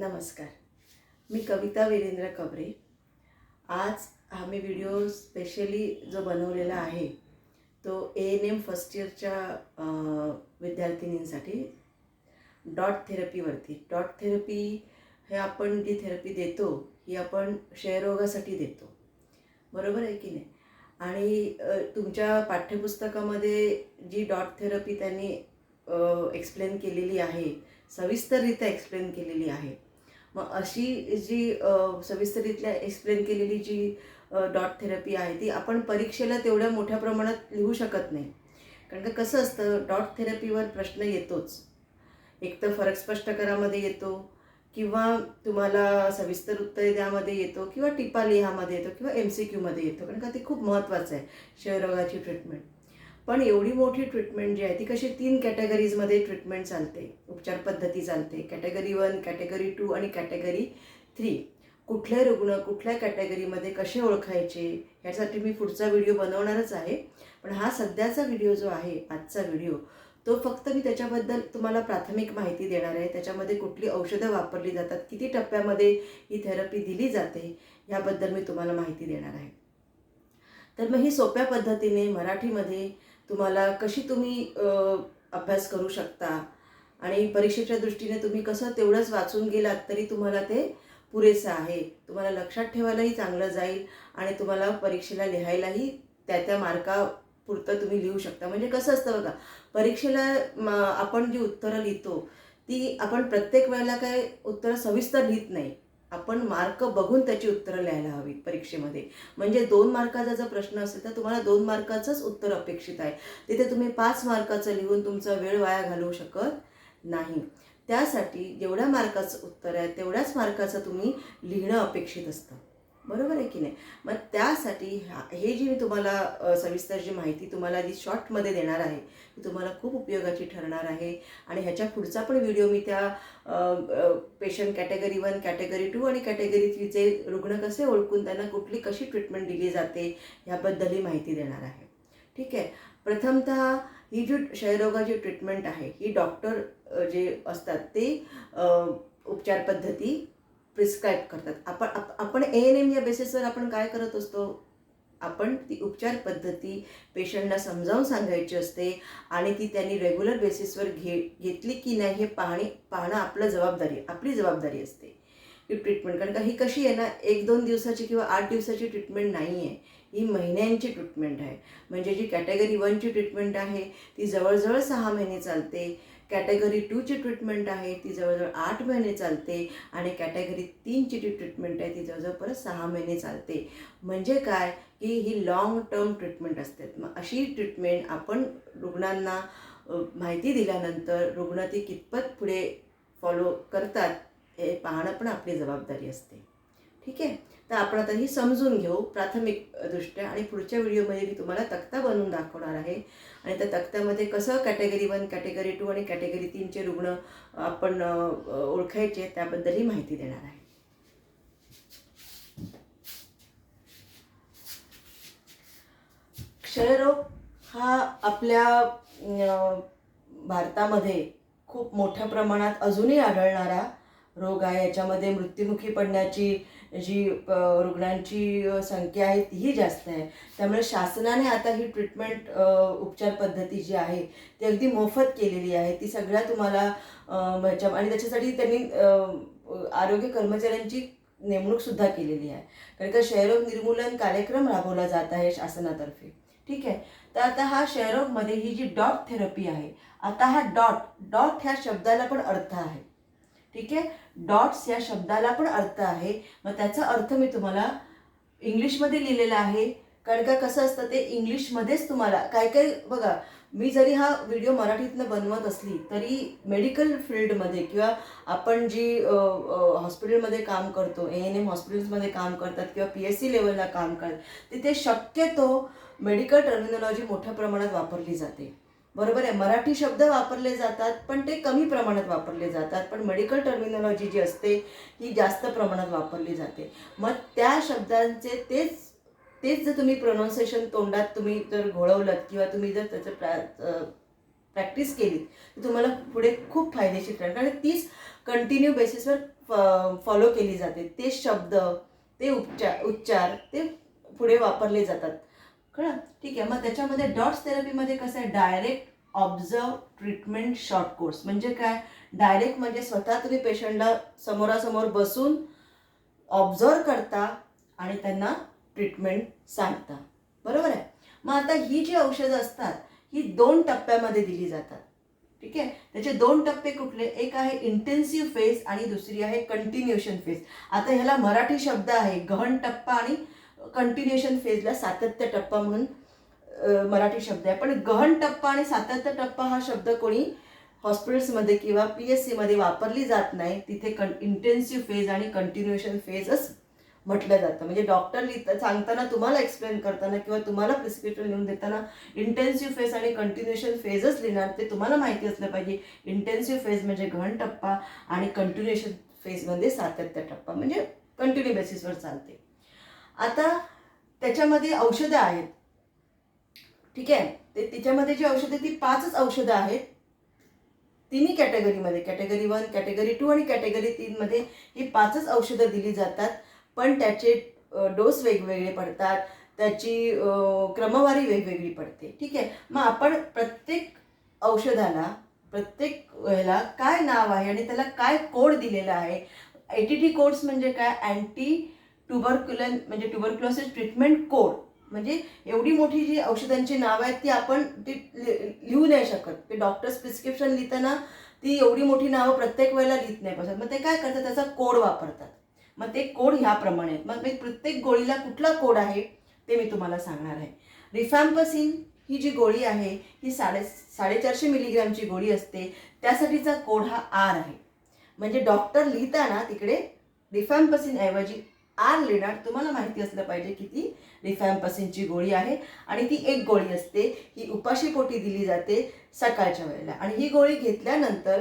नमस्कार. मी कविता वीरेंद्र कबरे. आज आम्ही व्हिडिओ स्पेशली जो बनवलेला आहे तो ए एन एम फर्स्ट इयरच्या विद्यार्थिनींसाठी डॉट थेरपीवरती डॉट थेरपी हे आपण जी थेरपी देतो ही आपण क्षयरोगासाठी देतो. बरोबर आहे की नाही? आणि तुमच्या पाठ्यपुस्तकामध्ये जी डॉट थेरपी त्यांनी एक्सप्लेन केलेली आहे सविस्तररित्या एक्सप्लेन केलेली आहे मग अशी जी सविस्तरीतल्या एक्सप्लेन केलेली जी डॉट थेरपी आहे ती आपण परीक्षेला तेवढ्या मोठ्या प्रमाणात लिहू शकत नाही. कारण का कसं असतं डॉट थेरपीवर प्रश्न येतोच. एक तर फरक स्पष्ट करामध्ये येतो किंवा तुम्हाला सविस्तर उत्तरे द्यामध्ये येतो किंवा टिपा लिहामध्ये येतो किंवा एम सी क्यूमध्ये येतो. कारण का ते खूप महत्त्वाचं आहे क्षयरोगाची ट्रीटमेंट पण एवढी मोठी ट्रीटमेंट जी आहे ती कशी तीन कॅटेगरीजमध्ये ट्रीटमेंट चालते. उपचार पद्धती चालते. कॅटेगरी वन कॅटेगरी टू आणि कॅटेगरी थ्री कुठले रुग्ण कुठल्या कॅटेगरीमध्ये कसे ओळखायचे ह्यासाठी मी पुढचा व्हिडिओ बनवणारच आहे. पण हा सध्याचा व्हिडिओ जो आहे आजचा व्हिडिओ तो फक्त मी त्याच्याबद्दल तुम्हाला प्राथमिक माहिती देणार आहे. त्याच्यामध्ये कुठली औषधं वापरली जातात किती टप्प्यामध्ये ही थेरपी दिली जाते याबद्दल मी तुम्हाला माहिती देणार आहे. तर मग ही सोप्या पद्धतीने मराठीमध्ये तुम्हाला कशी तुम्ही अभ्यास करू शकता? आणि परीक्षेच्या दृष्टीने तुम्ही कसं तेवढंच वाचून गेलात तरी तुम्हाला ते पुरेसं आहे. तुम्हाला लक्षात ठेवायलाही चांगलं जाईल आणि तुम्हाला परीक्षेला लिहायलाही त्या त्या मार्कापुरतं तुम्ही लिहू शकता. म्हणजे कसं असतं बघा परीक्षेला आपण जी उत्तरं लिहितो ती आपण प्रत्येक वेळेला काय उत्तरं सविस्तर लिहित नाही. आपण मार्क बघून त्याची उत्तरं लिहायला हवी परीक्षेमध्ये. म्हणजे दोन मार्काचा जर प्रश्न असेल तर तुम्हाला दोन मार्काचंच उत्तर अपेक्षित आहे. तिथे तुम्ही पाच मार्काचं लिहून तुमचा वेळ वाया घालवू शकत नाही. त्यासाठी जेवढ्या मार्काचं उत्तर आहे तेवढ्याच मार्काचं तुम्ही लिहिणं अपेक्षित असतं. बरोबर आहे की नाही? मग त्यासाठी हे जी मी तुम्हाला सविस्तर जी माहिती तुम्हाला जी शॉर्टमध्ये देणार आहे ती तुम्हाला खूप उपयोगाची ठरणार आहे. आणि ह्याच्या पुढचा पण व्हिडिओ मी त्या patient category one category two आणि कॅटेगरी थ्रीचे रुग्ण कसे ओळखून त्यांना कुठली कशी ट्रीटमेंट दिली जाते ह्याबद्दलही माहिती देणार आहे. ठीक आहे? प्रथमतः ही जी क्षयरोगाची ट्रीटमेंट आहे ही डॉक्टर जे असतात ते उपचार पद्धती प्रिस्क्राईब करतात. आपण आप- आपण ए एन एम या बेसिसवर आपण काय करत असतो? आपण ती उपचार पद्धती पेशंटला समजावून सांगायची असते आणि ती त्यांनी रेग्युलर बेसिसवर घे घेतली की नाही हे पाहणे पाहणं आपलं जबाबदारी आपली जबाबदारी असते. ही ट्रीटमेंट कारण का ही कशी आहे ना एक दोन दिवसाची किंवा आठ दिवसाची ट्रीटमेंट नाही आहे ही महिन्यांची ट्रीटमेंट आहे. म्हणजे जी कॅटेगरी वनची ट्रीटमेंट आहे ती जवळजवळ सहा महिने चालते. कॅटेगरी टूची ट्रीटमेंट आहे ती जवळजवळ आठ महिने चालते आणि कॅटेगरी तीनची जी ट्रीटमेंट आहे ती जवळजवळ परत सहा महिने चालते. म्हणजे काय? की ही लॉंग टर्म ट्रीटमेंट असते. मग अशी ट्रीटमेंट आपण रुग्णांना माहिती दिल्यानंतर रुग्ण ती कितपत पुढे फॉलो करतात हे पाहणं पण आपली जबाबदारी असते. ठीक आहे? तर आपण आता ही समजून घेऊ प्राथमिक दृष्ट्या आणि पुढच्या व्हिडिओमध्ये मी तुम्हाला तक्ता बनवून दाखवणार आहे. आणि त्या तक्त्यामध्ये कसं कॅटेगरी वन कॅटेगरी टू आणि कॅटेगरी तीनचे रुग्ण आपण ओळखायचे त्याबद्दलही माहिती देणार आहे. क्षयरोग हा आपल्या भारतामध्ये खूप मोठ्या प्रमाणात अजूनही आढळणारा रोग आहे. याच्यामध्ये मृत्युमुखी पडण्याची जी रुग्णांची संख्या आहे तीही जास्त आहे. त्यामुळे शासनाने आता ही ट्रीटमेंट उपचार पद्धती जी आहे ती अगदी मोफत केलेली आहे. ती सगळ्या तुम्हाला ह्याच्या आणि त्याच्यासाठी त्यांनी आरोग्य कर्मचाऱ्यांची नेमणूक सुद्धा केलेली आहे. कारण का क्षयरोग निर्मूलन कार्यक्रम राबवला जात आहे शासनातर्फे. ठीक आहे? तर आता हा क्षयरोगमध्ये ही जी डॉट थेरपी आहे आता हा डॉट डॉट ह्या शब्दाला पण अर्थ आहे. ठीक आहे? डॉट्स या शब्दाला पण अर्थ आहे. मग त्याचा अर्थ मी तुम्हाला इंग्लिशमध्ये लिहिलेला आहे. कारण का कसं असतं ते इंग्लिशमध्येच तुम्हाला काय काय बघा मी जरी हा व्हिडिओ मराठीतनं बनवत असली तरी मेडिकल फील्डमध्ये किंवा आपण जी हॉस्पिटलमध्ये काम करतो ए एन एम हॉस्पिटल्समध्ये काम करतात किंवा पी एस सी लेवलला काम करतात तिथे शक्यतो मेडिकल टर्मिनॉलॉजी मोठ्या प्रमाणात वापरली जाते. बरोबर आहे. मराठी शब्द वापरले जातात पण ते कमी प्रमाणात वापरले जातात. पण मेडिकल टर्मिनॉलॉजी जी असते ही जास्त प्रमाणात वापरली जाते. मग त्या शब्दांचे तेच तेच जर तुम्ही प्रोनाऊन्सिएशन तोंडात तुम्ही जर घोळवलं किंवा तुम्ही जर त्याचं प्रा प्रॅक्टिस केली तर तुम्हाला पुढे खूप फायदेशीर ठरेल. कारण तीच कंटिन्यू बेसिसवर फॉलो केली जाते. ते शब्द ते उपचार उच्चार ते पुढे वापरले जातात. कळलं? ठीक आहे. मग त्याच्यामध्ये डॉट्स थेरपीमध्ये कसं आहे? Direct observe treatment short course. म्हणजे काय? डायरेक्ट म्हणजे स्वतः तुम्ही पेशंटला समोरासमोर बसून ऑब्झर्व करता आणि त्यांना ट्रीटमेंट सांगता. बरोबर आहे? मग आता ही जी औषधं असतात ही दोन टप्प्यामध्ये दिली जातात. ठीक आहे? त्याचे दोन टप्पे कुठले? एक आहे इंटेन्सिव्ह फेज आणि दुसरी आहे कंटिन्युएशन फेज आता ह्याला मराठी शब्द आहे गहन टप्पा आणि कंटिन्युएशन फेजला सातत्य टप्पा म्हणून मराठी शब्द आहे. पण गहन टप्पा आणि सातत्य टप्पा हा शब्द कोणी हॉस्पिटल्समध्ये किंवा पी एस सीमध्ये वापरली जात नाही. तिथे कं इंटेन्सिव्ह फेज आणि कंटिन्युएशन फेजच म्हटलं जातं. म्हणजे डॉक्टर लिहिता सांगताना तुम्हाला एक्सप्लेन करताना किंवा तुम्हाला प्रिस्क्रिप्शन लिहून देताना इंटेन्सिव्ह फेज आणि कंटिन्युएशन फेजच लिहिणार ते तुम्हाला माहिती असलं पाहिजे. इंटेन्सिव्ह फेज म्हणजे गहन टप्पा आणि कंटिन्युएशन फेजमध्ये म्हणजे सातत्य टप्पा. म्हणजे कंटिन्यू बेसिसवर चालते. आता त्याच्यामध्ये औषधं आहेत. ठीक आहे? ते तिच्यामध्ये जी औषधं ती पाचच औषधं आहेत. तिन्ही कॅटेगरीमध्ये कॅटेगरी वन कॅटेगरी टू आणि कॅटेगरी तीनमध्ये ही पाचच औषधं दिली जातात. पण त्याचे डोस वेगवेगळे पडतात. त्याची क्रमवारी वेगवेगळी पडते. ठीक आहे? मग आपण प्रत्येक औषधाला प्रत्येक ह्याला काय नाव आहे आणि त्याला काय कोड दिलेला आहे? ए टी टी कोड्स म्हणजे काय? अँटी ट्युबरक्युलन म्हणजे ट्युबरक्युलोसिस ट्रीटमेंट कोड म्हणजे एवढी मोठी जी औषधांची नावं आहेत ती आपण ती लि- लिहू नाही शकत. ते डॉक्टर्स प्रिस्क्रिप्शन लिहिताना ती एवढी मोठी नावं प्रत्येक वेळेला लिहित नाही बसत. मग ते काय करतात? त्याचा कोड वापरतात. मग ते कोड ह्याप्रमाणे आहेत. मग मी प्रत्येक गोळीला कुठला कोड आहे ते मी तुम्हाला सांगणार आहे. रिफॅम्पसिन ही जी गोळी आहे ही साडे साडेचारशे मिलीग्रॅमची गोळी असते. त्यासाठीचा कोड हा आर आहे. म्हणजे डॉक्टर लिहिताना तिकडे रिफॅम्पसिन ऐवजी आर लिहिणार. तुम्हाला माहिती असलं पाहिजे की ती रिफॅम्पसिनची गोळी आहे आणि ती एक गोळी असते. ही उपाशीपोटी दिली जाते सकाळच्या वेळेला. आणि ही गोळी घेतल्यानंतर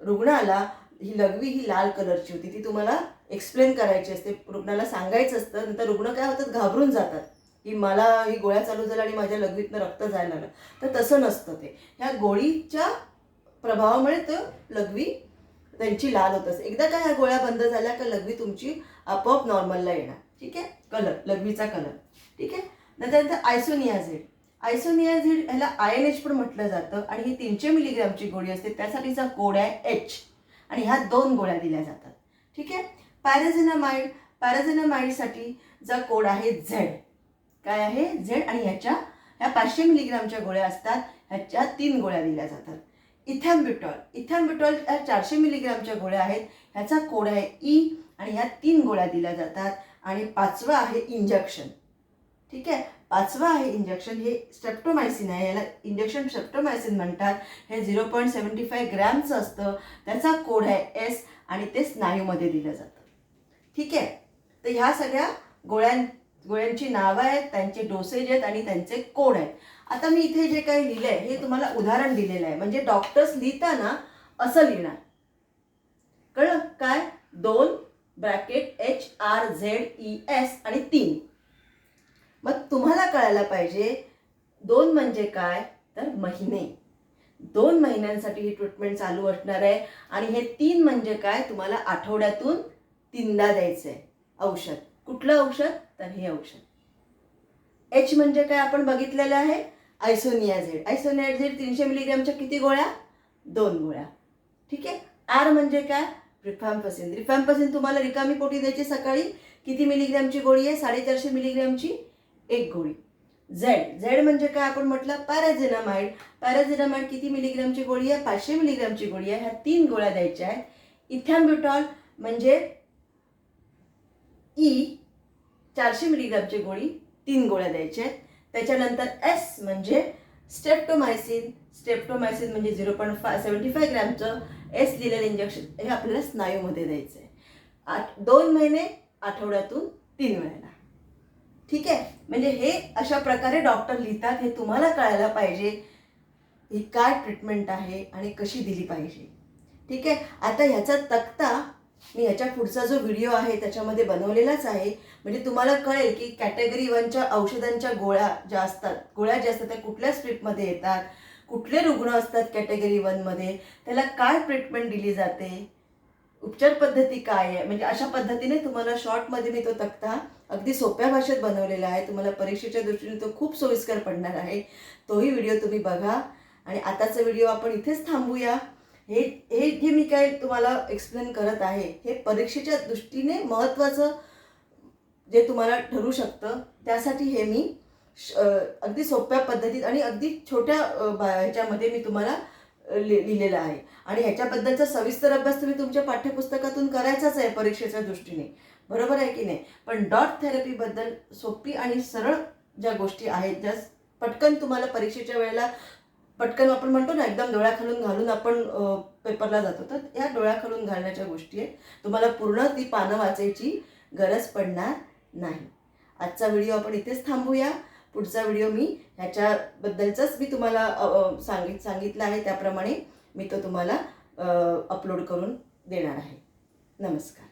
रुग्णाला ही लघवी ही लाल कलरची होती. ती तुम्हाला एक्सप्लेन करायची असते. रुग्णाला सांगायचं असतं. नंतर रुग्ण काय होतात? घाबरून जातात. की मला ही गोळ्या चालू झाल्या आणि माझ्या लघवीतनं रक्त जायला लागलं. तर तसं नसतं ते. ह्या गोळीच्या प्रभावामुळे तो लघवी त्यांची लाल होत असते एकदा का ह्या गोळ्या बंद झाल्या का लघवी तुमची आपोआप नॉर्मलला येणार. ठीक आहे? कलर लघवीचा कलर ठीक आहे? नंतर आयसोनियाझेड आयसोनियाझिड आयसोनियाझिड ह्याला आय एन एच पण म्हटलं जातं आणि ही तीनशे मिलीग्रॅमची गोळी असते. त्यासाठीचा कोड आहे एच आणि ह्या दोन गोळ्या दिल्या जातात. ठीक आहे? पॅराझिनामाइड पॅराझिनामाइडसाठी जा कोड आहे झेड काय आहे? झेड आणि ह्याच्या ह्या पाचशे मिलीग्रामच्या गोळ्या असतात. ह्याच्या तीन गोळ्या दिल्या जातात. इथॅम्ब्युटॉल इथॅम्ब्युटॉल ह्या चारशे मिलीग्रामच्या गोळ्या आहेत. ह्याचा कोड आहे ई आणि ह्या तीन गोळ्या दिल्या जातात. आणि पाचवा आहे इंजेक्शन. ठीक आहे? पाचवा आहे इंजेक्शन. हे स्टेप्टोमायसिन आहे. याला इंजेक्शन स्टेप्टोमायसिन म्हणतात. हे झिरो पॉईंट सेवन्टी फाय ग्रॅमचं असतं. त्याचा कोड आहे एस आणि ते स्नायूमध्ये दिलं जातं. ठीक आहे? तर ह्या सगळ्या गोळ्यां गोळ्यांची नावं आहेत त्यांचे डोसेज आहेत आणि त्यांचे कोड आहेत. आता मी इथे जे काही लिहिलं आहे हे तुम्हाला उदाहरण दिलेलं आहे. म्हणजे डॉक्टर्स लिहिताना असं लिहिणार. कळलं? काय? दोन bracket H R Z E S आणि तीन. मग तुम्हाला कळायला पाहिजे दोन म्हणजे काय? तर महिने. दोन महिन्यांसाठी ही ट्रीटमेंट चालू असणार आहे आणि हे तीन म्हणजे काय? तुम्हाला आठवड्यातून तीनदा द्यायचं आहे औषध. कुठलं औषध? तर हे औषध. एच म्हणजे काय आपण बघितलेलं आहे? आयसोनियाझेड आयसोनियाझेड तीनशे मिलीग्रॅमच्या किती गोळ्या? दोन गोळ्या. ठीक आहे? आर म्हणजे काय? रिफॅम्पसिन रिफॅम्पसिन तुम्हाला रिकामी पोटी द्यायची सकाळी किती मिलीग्रॅमची गोळी आहे? साडेचारशे मिलीग्रॅमची एक गोळी. झेड झेड म्हणजे काय आपण म्हटलं? पॅराझिनामाइड पॅराझिनामाइड किती मिलीग्रॅमची गोळी आहे? पाचशे मिलीग्रॅमची गोळी आहे. ह्या तीन गोळ्या द्यायच्या आहेत. इथॅम्ब्युटॉल म्हणजे ई चारशे मिलीग्रामची गोळी तीन गोळ्या द्यायच्या आहेत. त्याच्यानंतर एस म्हणजे स्टेप्टोमायसिन स्टेप्टोमायसिन म्हणजे zero point five seventy five ग्रॅमचं S लिहिलेलं इंजेक्शन हे आपल्याला स्नायूमध्ये द्यायचं आहे. आठ दोन महिने आठवड्यातून तीन वेळेला. ठीक आहे? म्हणजे हे अशा प्रकारे डॉक्टर लिहितात हे तुम्हाला कळायला पाहिजे ही काय ट्रीटमेंट आहे आणि कशी दिली पाहिजे. ठीक आहे? आता ह्याचा तक्ता मी ह्याच्या पुढचा जो व्हिडिओ आहे त्याच्यामध्ये बनवलेलाच आहे. म्हणजे तुम्हाला कळेल की कॅटेगरी वनच्या औषधांच्या गोळ्या ज्या असतात गोळ्या ज्या असतात त्या कुठल्या स्ट्रीपमध्ये येतात कुठले रुग्ण असतात कॅटेगरी वनमध्ये त्याला काय ट्रीटमेंट दिली जाते उपचार पद्धती काय आहे? म्हणजे अशा पद्धतीने तुम्हाला शॉर्टमध्ये मी तो तक्ता अगदी सोप्या भाषेत बनवलेला आहे. तुम्हाला परीक्षेच्या दृष्टीने तो खूप सोयीस्कर पडणार आहे. तोही व्हिडिओ तुम्ही बघा. आणि आताचा व्हिडिओ आपण इथेच थांबूया. हे हे जे मी काय तुम्हाला एक्सप्लेन करत आहे हे परीक्षेच्या दृष्टीने महत्त्वाचं जे तुम्हाला ठरू शकतं त्यासाठी हे मी श- अगदी सोप्या पद्धतीत आणि अगदी छोट्या बा- ह्याच्यामध्ये मी तुम्हाला लि लिहिलेलं आहे. आणि ह्याच्याबद्दलचा सविस्तर अभ्यास तुम्ही तुमच्या पाठ्यपुस्तकातून करायचाच आहे परीक्षेच्या दृष्टीने. बरोबर आहे की नाही? पण डॉट थेरपीबद्दल सोपी आणि सरळ ज्या गोष्टी आहेत ज्या पटकन तुम्हाला परीक्षेच्या वेळेला पटकन आपण म्हणतो ना एकदम डोळ्याखालून घालून आपण पेपरला जातो. तर या डोळ्याखालून घालण्याच्या गोष्टी आहेत. तुम्हाला पूर्ण ती पानं वाचायची गरज पडणार नाही. आजचा व्हिडिओ आपण इथेच थांबूया. पुढचा व्हिडिओ मी ह्याच्याबद्दलचाच मी तुम्हाला सांगित सांगितलं आहे. त्याप्रमाणे मी तो तुम्हाला अपलोड करून देणार आहे. नमस्कार.